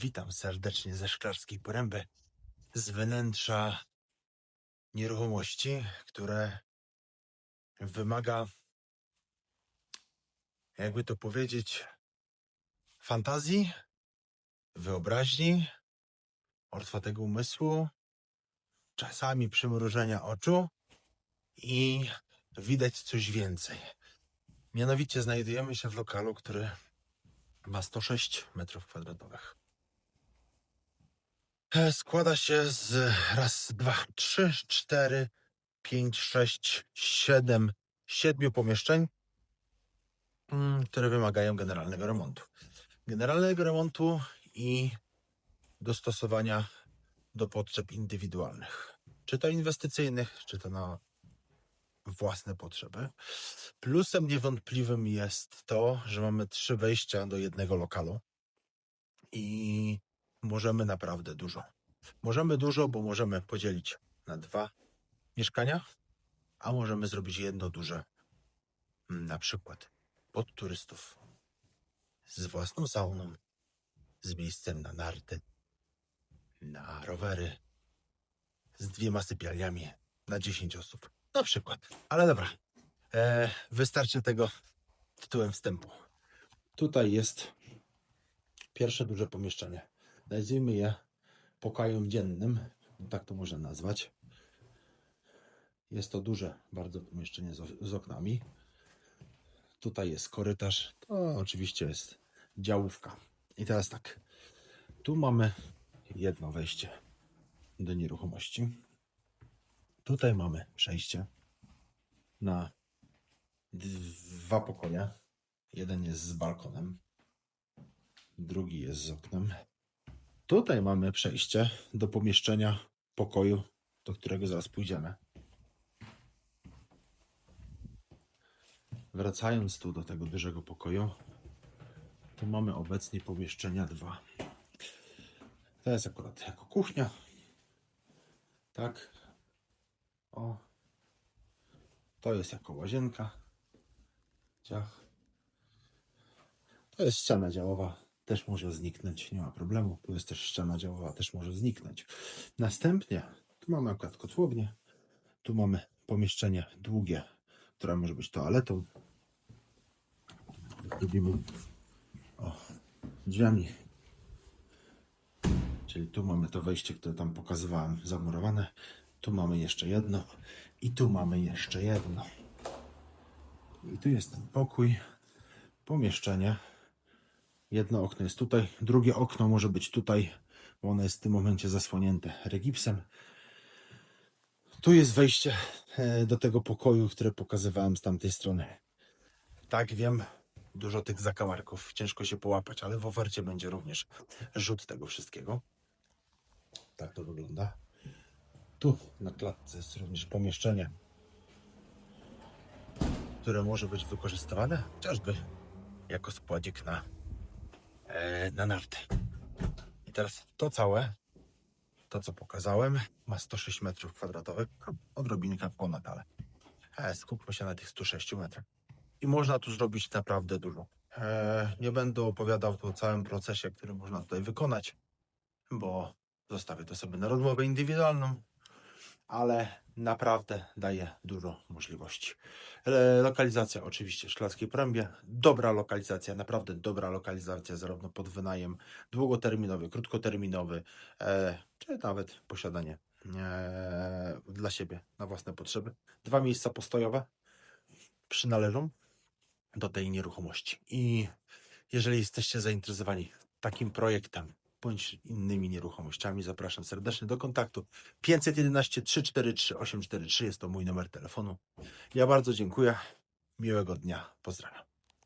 Witam serdecznie ze Szklarskiej Poręby, z wnętrza nieruchomości, które wymaga, jakby to powiedzieć, fantazji, wyobraźni, ortwatego umysłu, czasami przymrużenia oczu i widać coś więcej. Mianowicie znajdujemy się w lokalu, który ma 106 metrów kwadratowych. E, Składa się z raz, dwa, trzy, cztery, pięć, sześć, siedem, siedmiu pomieszczeń, mm, które wymagają generalnego remontu. Generalnego remontu i dostosowania do potrzeb indywidualnych. Czy to inwestycyjnych, czy to na własne potrzeby. Plusem niewątpliwym jest to, że mamy trzy wejścia do jednego lokalu i możemy naprawdę dużo. Możemy dużo, bo możemy podzielić na dwa mieszkania, a możemy zrobić jedno duże, mm, na przykład pod turystów, z własną sauną, z miejscem na narty, na rowery, z dwiema sypialniami na 10 osób. Na przykład. Ale dobra. E, wystarczy tego tytułem wstępu. Tutaj jest pierwsze duże pomieszczenie. Nazwijmy je pokojem dziennym. Tak to można nazwać. Jest to duże bardzo pomieszczenie z, z oknami. Tutaj jest korytarz. To oczywiście jest działówka. I teraz tak. Tu mamy jedno wejście do nieruchomości. Tutaj mamy przejście na dwa pokoje. Jeden jest z balkonem, drugi jest z oknem. Tutaj mamy przejście do pomieszczenia pokoju, do którego zaraz pójdziemy. Wracając tu do tego dużego pokoju, to mamy obecnie pomieszczenia dwa. To jest akurat jako kuchnia. Tak. O. To jest jako łazienka. Ciach. To jest ściana działowa. Też może zniknąć, nie ma problemu. Tu jest też ściana działowa, też może zniknąć. Następnie, tu mamy akurat kotłownię. Tu mamy pomieszczenie długie, które może być toaletą. Lubimy o, drzwiami. Czyli tu mamy to wejście, które tam pokazywałem, zamurowane. Tu mamy jeszcze jedno. I tu mamy jeszcze jedno. I tu jest pokój, pomieszczenie. Jedno okno jest tutaj, drugie okno może być tutaj, bo ono jest w tym momencie zasłonięte regipsem. Tu jest wejście e, do tego pokoju, które pokazywałem z tamtej strony. Tak, wiem, dużo tych zakamarków, ciężko się połapać, ale w ofercie będzie również rzut tego wszystkiego. Tak to wygląda. Tu na klatce jest również pomieszczenie, które może być wykorzystywane chociażby jako składzik na, na narty. I teraz to całe, to co pokazałem, ma 106 metrów kwadratowych, odrobinkę ponad, ale e, skupmy się na tych 106 metrach. I można tu zrobić naprawdę dużo. E, nie będę opowiadał tu o całym procesie, który można tutaj wykonać, bo zostawię to sobie na rozmowę indywidualną ale naprawdę daje dużo możliwości. E, Lokalizacja oczywiście Szklarskiej Porębie. Dobra lokalizacja, naprawdę dobra lokalizacja, zarówno pod wynajem długoterminowy, krótkoterminowy, e, czy nawet posiadanie e, dla siebie na własne potrzeby. Dwa miejsca postojowe przynależą do tej nieruchomości. I jeżeli jesteście zainteresowani takim projektem, bądź innymi nieruchomościami, zapraszam serdecznie do kontaktu 511 343 843 jest to mój numer telefonu. Ja bardzo dziękuję. Miłego dnia. Pozdrawiam.